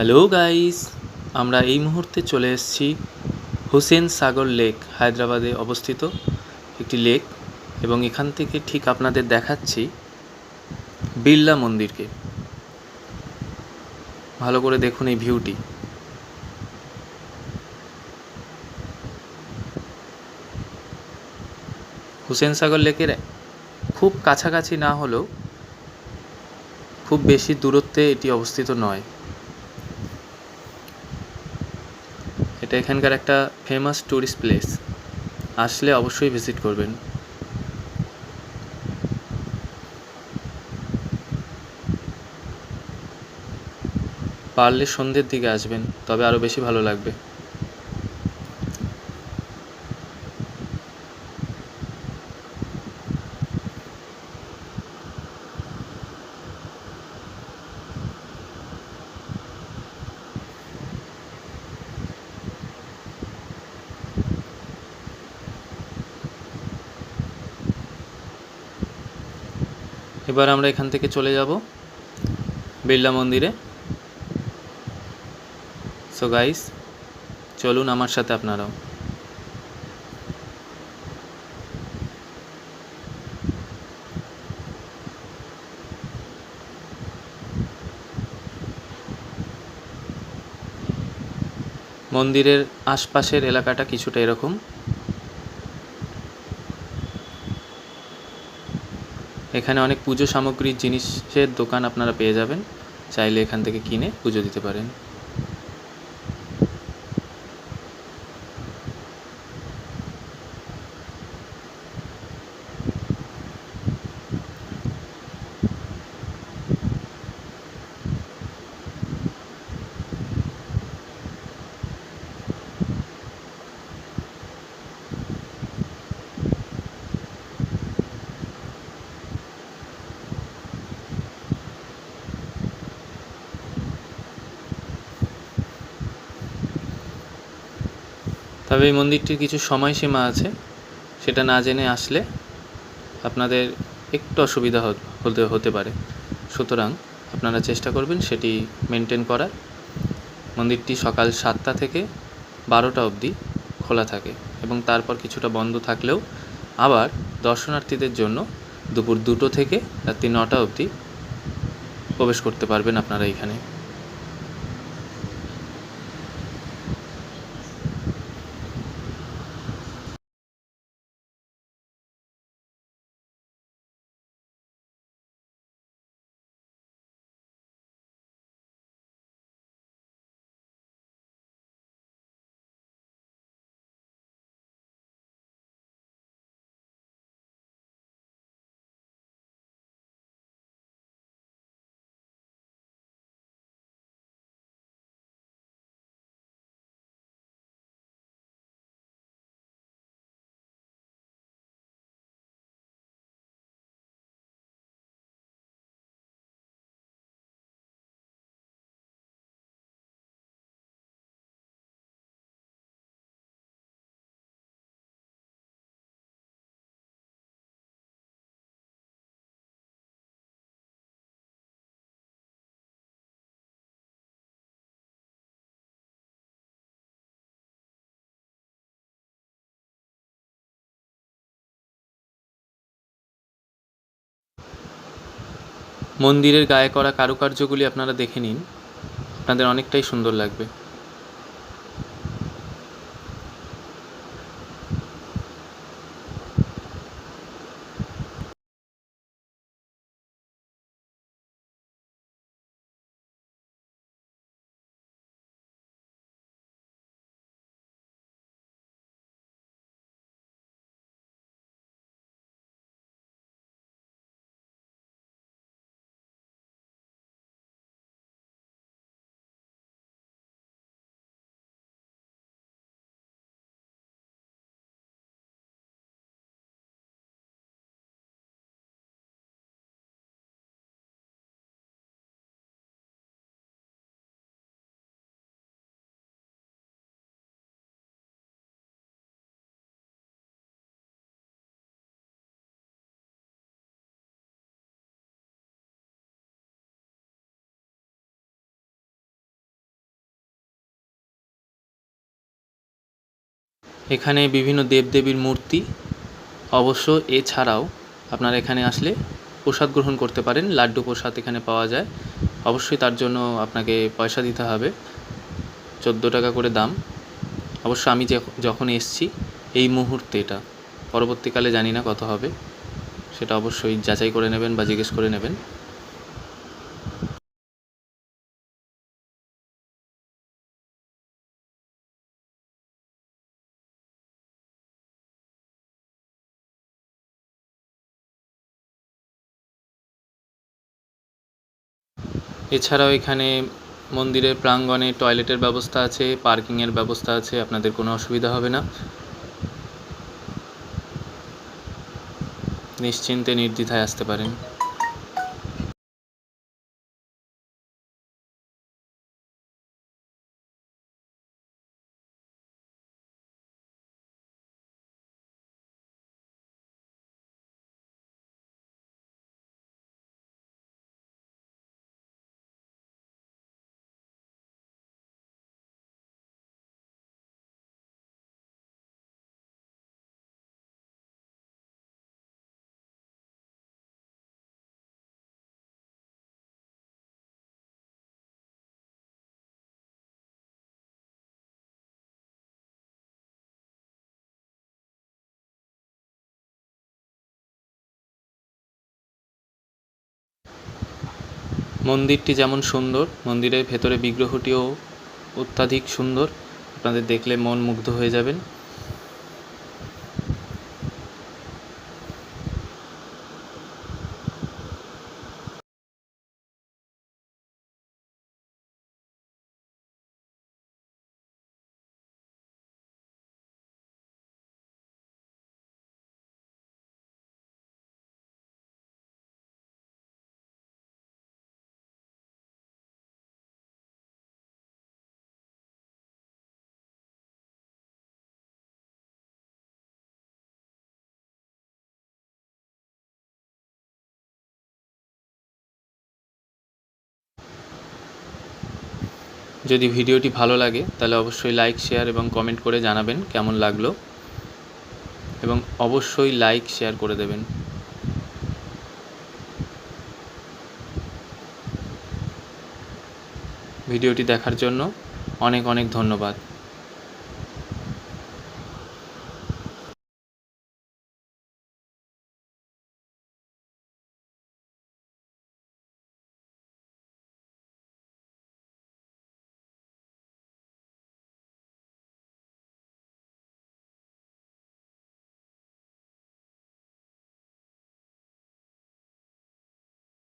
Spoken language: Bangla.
হ্যালো গাইস আমরা এই মুহূর্তে চলে এসেছি হুসেন সাগর লেক, হায়দ্রাবাদে অবস্থিত একটি লেক এবং এখান থেকে ঠিক আপনাদের দেখাচ্ছি বিড়লা মন্দিরকে। ভালো করে দেখুন এই ভিউটি। হুসেন সাগর লেকের খুব কাছাকাছি না হলেও খুব বেশি দূরত্বে এটি অবস্থিত নয়। এটা এখানকার একটা ফেমাস ট্যুরিস্ট প্লেস আসলে অবশ্যই ভিজিট করবেন। পারলে সন্ধ্যের দিকে আসবেন, তবে আরও বেশি ভালো লাগবে। এবার আমরা এখান থেকে চলে যাব বিড়লা মন্দিরে। সো গাইস চলুন আমার সাথে আপনারাও। মন্দিরের আশপাশের এলাকাটা কিছুটা এরকম। এখানে অনেক পুজো সামগ্রীর জিনিসের দোকান আপনারা পেয়ে যাবেন। চাইলে এখান থেকে কিনে পুজো দিতে পারেন। তবে এই মন্দিরটির কিছু সময়সীমা আছে, সেটা না জেনে আসলে আপনাদের একটু অসুবিধা হতে হতে পারে। সুতরাং আপনারা চেষ্টা করবেন সেটি মেনটেন করার। মন্দিরটি সকাল সাতটা থেকে বারোটা অবধি খোলা থাকে এবং তারপর কিছুটা বন্ধ থাকলেও আবার দর্শনার্থীদের জন্য দুপুর দুটো থেকে রাত্রি নটা অবধি প্রবেশ করতে পারবেন আপনারা এখানে। মন্দিরের গায়ে করা কারুকার্যগুলি আপনারা দেখে নিন। আপনাদের অনেকটাই সুন্দর লাগবে। এখানে বিভিন্ন দেবদেবীর মূর্তি অবশ্য এছাড়াও আপনারা এখানে আসলে প্রসাদ গ্রহণ করতে পারেন, লাড্ডু প্রসাদ এখানে পাওয়া যায়। অবশ্যই তার জন্য আপনাকে পয়সা দিতে হবে, চোদ্দ টাকা করে দাম। অবশ্য আমি যখন এসছি, এই মুহূর্তে এটা, পরবর্তীকালে জানি না কত হবে, সেটা অবশ্যই যাচাই করে নেবেন বা জিজ্ঞেস করে নেবেন। এছাড়াও এখানে মন্দিরের প্রাঙ্গণে টয়লেটের ব্যবস্থা আছে, পার্কিংয়ের ব্যবস্থা আছে, আপনাদের কোনো অসুবিধা হবে না। নিশ্চিন্তে নির্দ্বিধায় আসতে পারেন। মন্দিরটি যেমন সুন্দর মন্দিরের ভেতরে বিগ্রহটিও অত্যাধিক সুন্দর। আপনাদের দেখলে মন মুগ্ধ হয়ে যাবেন। যদি ভিডিওটি ভালো লাগে, তাহলে অবশ্যই লাইক শেয়ার এবং কমেন্ট করে জানাবেন কেমন লাগল। এবং অবশ্যই লাইক শেয়ার করে দেবেন। ভিডিওটি দেখার জন্য অনেক অনেক ধন্যবাদ।